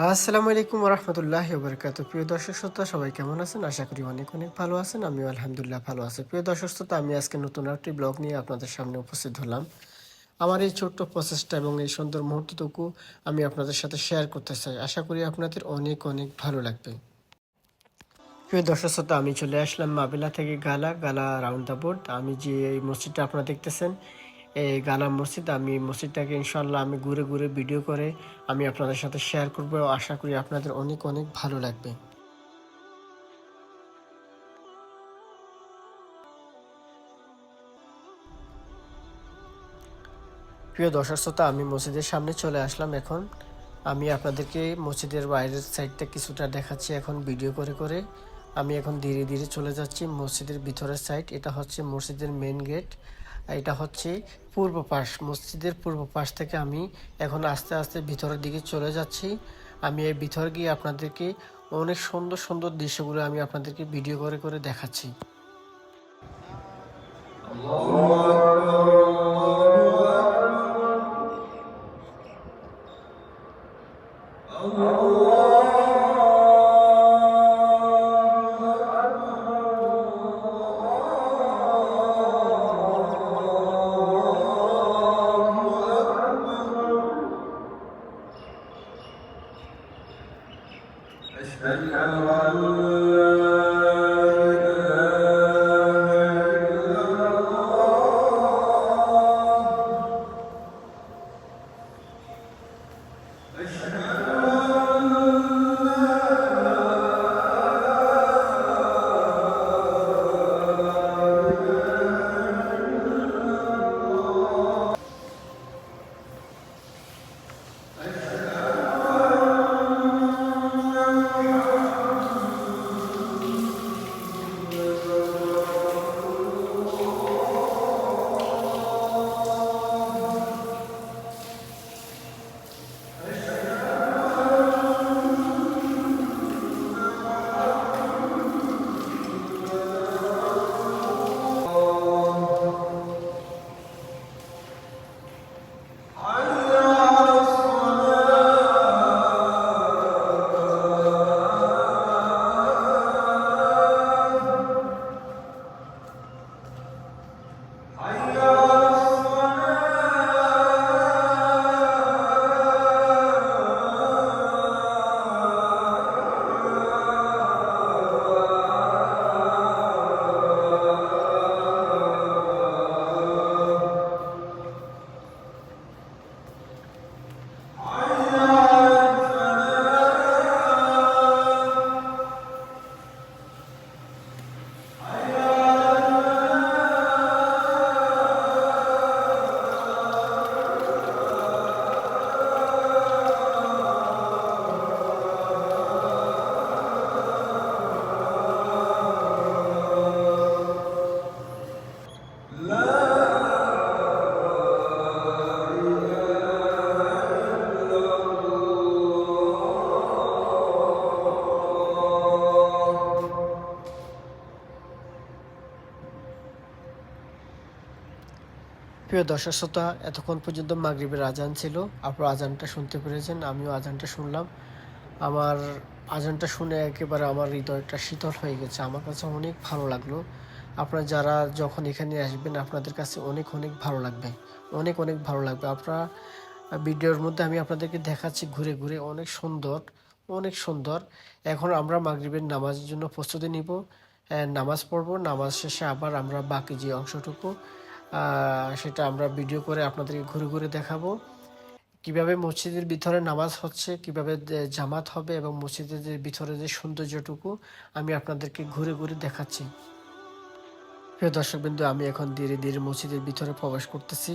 আসসালামু আলাইকুম রহমতুল্লাহ বরকাত প্রিয় দর্শক শ্রোতা, সবাই কেমন আছেন? আশা করি অনেক অনেক ভালো আছেন। আমিও আলহামদুলিল্লাহ ভালো আছি। প্রিয় দর্শক শ্রোতা, আমি আজকে নতুন একটি ব্লগ নিয়ে আপনাদের সামনে উপস্থিত হলাম। আমার এই ছোট্ট প্রসেসটা এবং এই সুন্দর মুহূর্তটুকু আমি আপনাদের সাথে শেয়ার করতে চাই। আশা করি আপনাদের অনেক অনেক ভালো লাগবে। প্রিয় দর্শক শ্রোতা, আমি চলে আসলাম মাবিলা থেকে গালা গালা রাউন্ড দ্য বোর্ড। আমি যে এই মসজিদটা আপনারা দেখতেছেন এই গালা মসজিদ। আমি মসজিদটাকে ইনশাল্লাহ আমি ঘুরে ঘুরে ভিডিও করে আমি আপনাদের সাথে শেয়ার করব। আশা করি আপনাদের অনেক অনেক ভালো লাগবে। প্রিয় দর্শক শ্রোতা, আমি মসজিদের সামনে চলে আসলাম এখন। আমি আপনাদেরকে মসজিদের বাইরের সাইডটা কিছুটা দেখাচ্ছি এখন ভিডিও করে করে। আমি এখন ধীরে ধীরে চলে যাচ্ছি মসজিদের ভিতরের সাইড এটা হচ্ছে মসজিদের মেন গেট এটা হচ্ছে পূর্ব পাশ, মসজিদের পূর্ব পাশ থেকে আমি এখন আস্তে আস্তে ভিতরের দিকে চলে যাচ্ছি। আমি এই ভিতরে গিয়ে আপনাদেরকে অনেক সুন্দর সুন্দর দৃশ্যগুলো আমি আপনাদেরকে ভিডিও করে করে দেখাচ্ছি। প্রিয় দর্শক শ্রোতা, এতক্ষণ পর্যন্ত মাগরিবের আজান ছিল। আপনার আজানটা শুনতে পেরেছেন, আমিও আজানটা শুনলাম। আমার আজানটা শুনে একেবারে আমার হৃদয়টা শীতল হয়ে গেছে। আমার কাছে অনেক ভালো লাগল। আপনারা যারা যখন এখানে আসবেন, আপনাদের কাছে অনেক অনেক ভালো লাগবে। অনেক অনেক ভালো লাগবে। আপনারা ভিডিওর মধ্যে আমি আপনাদেরকে দেখাচ্ছি ঘুরে ঘুরে। অনেক সুন্দর অনেক সুন্দর। এখন আমরা মাগরিবের নামাজের জন্য প্রস্তুতি নিব। নামাজ পড়ব। নামাজ শেষে আবার আমরা বাকি যে অংশটুকু সেটা আমরা ভিডিও করে আপনাদেরকে ঘুরে ঘুরে দেখাবো। কীভাবে মসজিদের ভিতরে নামাজ হচ্ছে, কীভাবে জামাত হবে এবং মসজিদের ভিতরে যে সৌন্দর্যটুকু আমি আপনাদেরকে ঘুরে ঘুরে দেখাচ্ছি। প্রিয় দর্শকবৃন্দু, আমি এখন ধীরে ধীরে মসজিদের ভিতরে প্রবেশ করতেছি।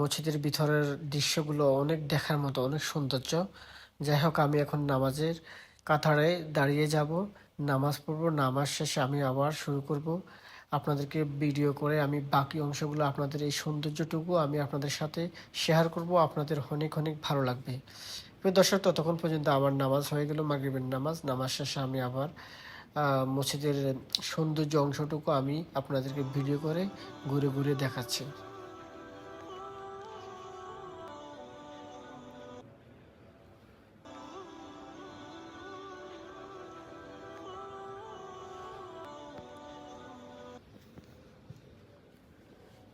মসজিদের ভিতরের দৃশ্যগুলো অনেক দেখার মতো, অনেক সৌন্দর্য। যাই হোক, আমি এখন নামাজের কাতারে দাঁড়িয়ে যাব। নামাজ পড়ব, নামাজ শেষে আমি আবার শুরু করব। আপনাদেরকে ভিডিও করে আমি বাকি অংশগুলো আপনাদের এই সৌন্দর্যটুকু আমি আপনাদের সাথে শেয়ার করব। আপনাদের অনেক অনেক ভালো লাগবে। দর্শক, ততক্ষণ পর্যন্ত আমার নামাজ হয়ে গেল, মাগরিবের নামাজ। নামাজ শেষে আমি আবার মসজিদের সৌন্দর্য অংশটুকু আমি আপনাদেরকে ভিডিও করে ঘুরে ঘুরে দেখাচ্ছি।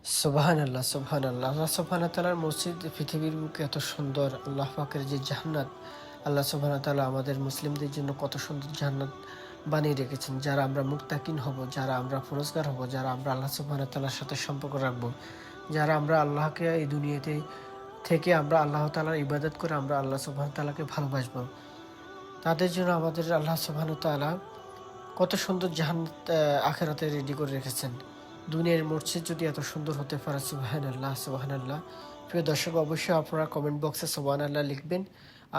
সুবাহান আল্লাহ সুবাহান আল্লাহ আল্লাহ সুবহান তালার মসজিদ পৃথিবীর বুকে এত সুন্দর আল্লাহ পাকের যে জান্নাত আল্লাহ সুবহান তালা আমাদের মুসলিমদের জন্য কত সুন্দর জান্নাত বানিয়ে রেখেছেন। যারা আমরা মুক্তাকিন হব যারা আমরা পুরস্কার হব যারা আমরা আল্লাহ সুবহান তালার সাথে সম্পর্ক রাখব যারা আমরা আল্লাহকে এই দুনিয়াতে থেকে আমরা আল্লাহ তালার ইবাদত করে আমরা আল্লাহ সুবহান তালাকে ভালোবাসবো। তাদের জন্য আমাদের আল্লাহ সুবহান তালা কত সুন্দর আহ, আখেরাতে রেডি করে রেখেছেন। দুনিয়ার মসজিদ যদি এত সুন্দর হতে পারে সুবাহান আল্লাহ সুবাহান আল্লাহ প্রিয় দর্শক, অবশ্যই আপনারা কমেন্ট বক্সে সুবাহান আল্লাহ লিখবেন।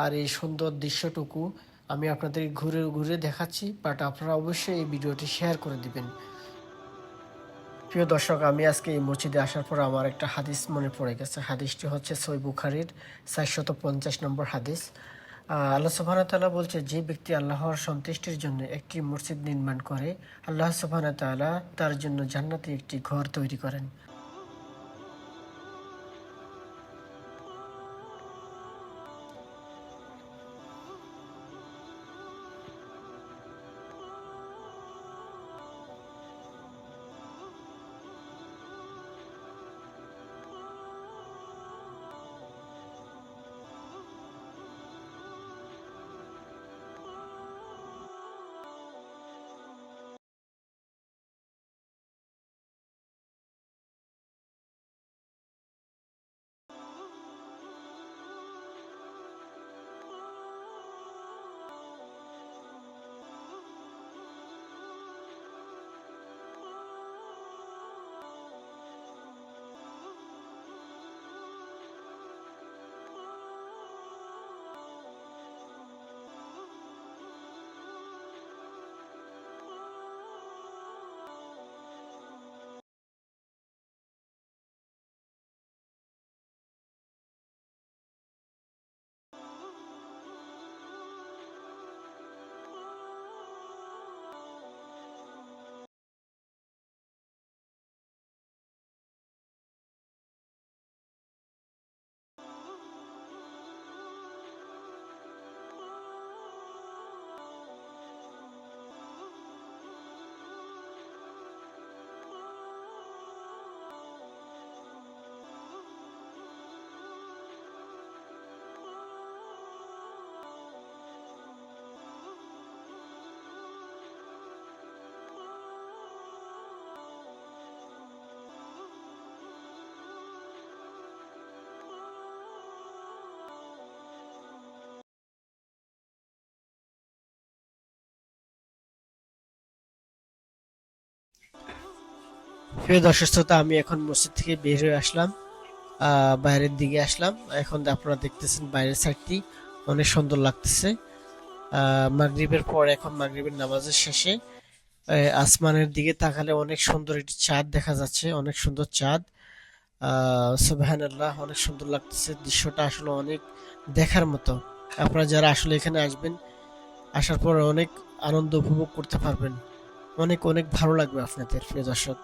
আর এই সুন্দর দৃশ্যটুকু আমি আপনাদের ঘুরে ঘুরে দেখাচ্ছি বাট আপনারা অবশ্যই এই ভিডিওটি শেয়ার করে দিবেন। প্রিয় দর্শক, আমি আজকে এই মসজিদে আসার পর আমার একটা হাদিস মনে পড়ে গেছে। হাদিসটি হচ্ছে সই বুখারির চারশত পঞ্চাশ নম্বর হাদিস। আল্লাহ সুবাহতাল্লাহ বলছে, যে ব্যক্তি আল্লাহর সন্তুষ্টির জন্য একটি মসজিদ নির্মাণ করে, আল্লাহ সুবহান তাআলা তার জন্য জান্নাতে একটি ঘর তৈরি করেন। প্রিয় শ্রোতা, আমি এখন মসজিদ থেকে বের হয়ে আসলাম। বাইরের দিকে আসলাম। এখন আপনারা দেখতেছেন বাইরের সাইডটি, অনেক সুন্দর লাগতেছে। মাগরিবের পর এখন মাগরিবের নামাজের শেষে আসমানের দিকে তাকালে অনেক সুন্দর একটি চাঁদ দেখা যাচ্ছে, অনেক সুন্দর চাঁদ। সুবহানাল্লাহ, অনেক সুন্দর লাগতেছে। দৃশ্যটা আসলে অনেক দেখার মতো। আপনারা যারা আসলে এখানে আসবেন, আসার পর অনেক আনন্দ উপভোগ করতে পারবেন। অনেক অনেক ভালো লাগবে আপনাদের, প্রিয় দর্শক।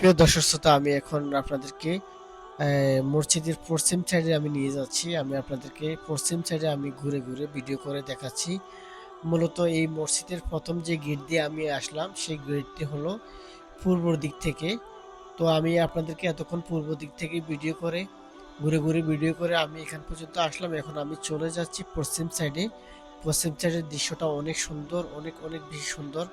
প্রিয় দর্শক শ্রোতা, আমি এখন আপনাদেরকে মসজিদের পশ্চিম সাইডে আমি নিয়ে যাচ্ছি। আমি আপনাদেরকে পশ্চিম সাইডে আমি ঘুরে ঘুরে ভিডিও করে দেখাচ্ছি। মূলত এই মসজিদের প্রথম যে গেট দিয়ে আমি আসলাম, সেই গেটটি হলো পূর্ব দিক থেকে। তো আমি আপনাদেরকে এতক্ষণ পূর্ব দিক থেকে ভিডিও করে, ঘুরে ঘুরে ভিডিও করে আমি এখান পর্যন্ত আসলাম। এখন আমি চলে যাচ্ছি পশ্চিম সাইডে পশ্চিম সাইডের দৃশ্যটা অনেক সুন্দর, অনেক অনেক বেশি সুন্দর।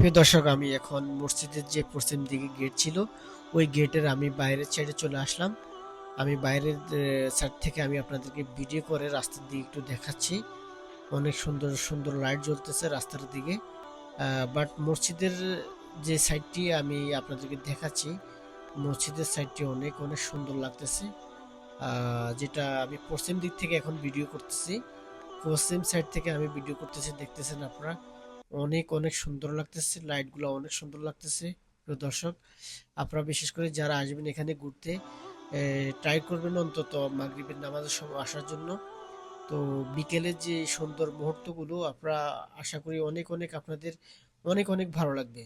প্রিয় দর্শক, আমি এখন মসজিদের যে পশ্চিম দিকে গেট ছিল, ওই গেটের আমি বাইরের সাইডে চলে আসলাম। আমি বাইরের সাইড থেকে আমি আপনাদেরকে ভিডিও করে রাস্তার দিকে একটু দেখাচ্ছি। অনেক সুন্দর সুন্দর লাইট জ্বলতেছে রাস্তার দিকে। বাট মসজিদের যে সাইডটি আমি আপনাদেরকে দেখাচ্ছি, মসজিদের সাইডটি অনেক অনেক সুন্দর লাগতেছে। যেটা আমি পশ্চিম দিক থেকে এখন ভিডিও করতেছি। পশ্চিম সাইড থেকে আমি ভিডিও করতেছি, দেখতেছেন আপনারা। অনেক অনেক সুন্দর লাগতেছে লাইটগুলো অনেক সুন্দর লাগতেছে, প্রিয় দর্শক। আপনারা বিশেষ করে যারা আসবেন এখানে ঘুরতে ট্রাই করবেন অন্তত মাগরিবের নামাজের সময় আসার জন্য। তো বিকেলের যে সুন্দর মুহূর্তগুলো, আপনারা আশা করি অনেক অনেক আপনাদের অনেক অনেক ভালো লাগবে।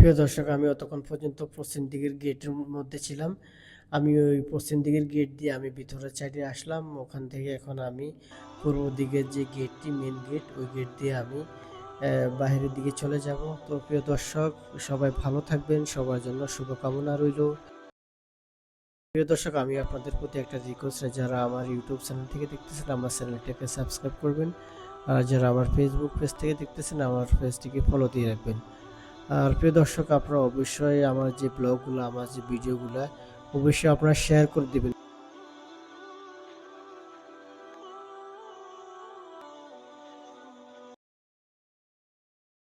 প্রিয় দর্শক, আমি অতক্ষণ পর্যন্ত পশ্চিম দিকের গেটের মধ্যে ছিলাম। আমি ওই পশ্চিম দিকের গেট দিয়ে আমি ভিতরের সাইডে আসলাম। ওখান থেকে এখন আমি পূর্ব দিকের যে গেটটি মেন গেট ওই গেট দিয়ে আমি বাইরের দিকে চলে যাব। তো প্রিয় দর্শক, সবাই ভালো থাকবেন, সবার জন্য শুভকামনা রইল। প্রিয় দর্শক, আমি আপনাদের প্রতি একটা রিকোয়েস্ট যারা আমার ইউটিউব চ্যানেল থেকে দেখতেছেন, আমার চ্যানেলটাকে সাবস্ক্রাইব করবেন। আর যারা আমার ফেসবুক পেজ থেকে দেখতেছেন, আমার পেজটিকে ফলো দিয়ে রাখবেন। আর প্রিয় দর্শক, আপনারা অবশ্যই আমার যে ব্লগগুলো আমার যে ভিডিওগুলো অবশ্যই আপনারা শেয়ার করে দিবেন।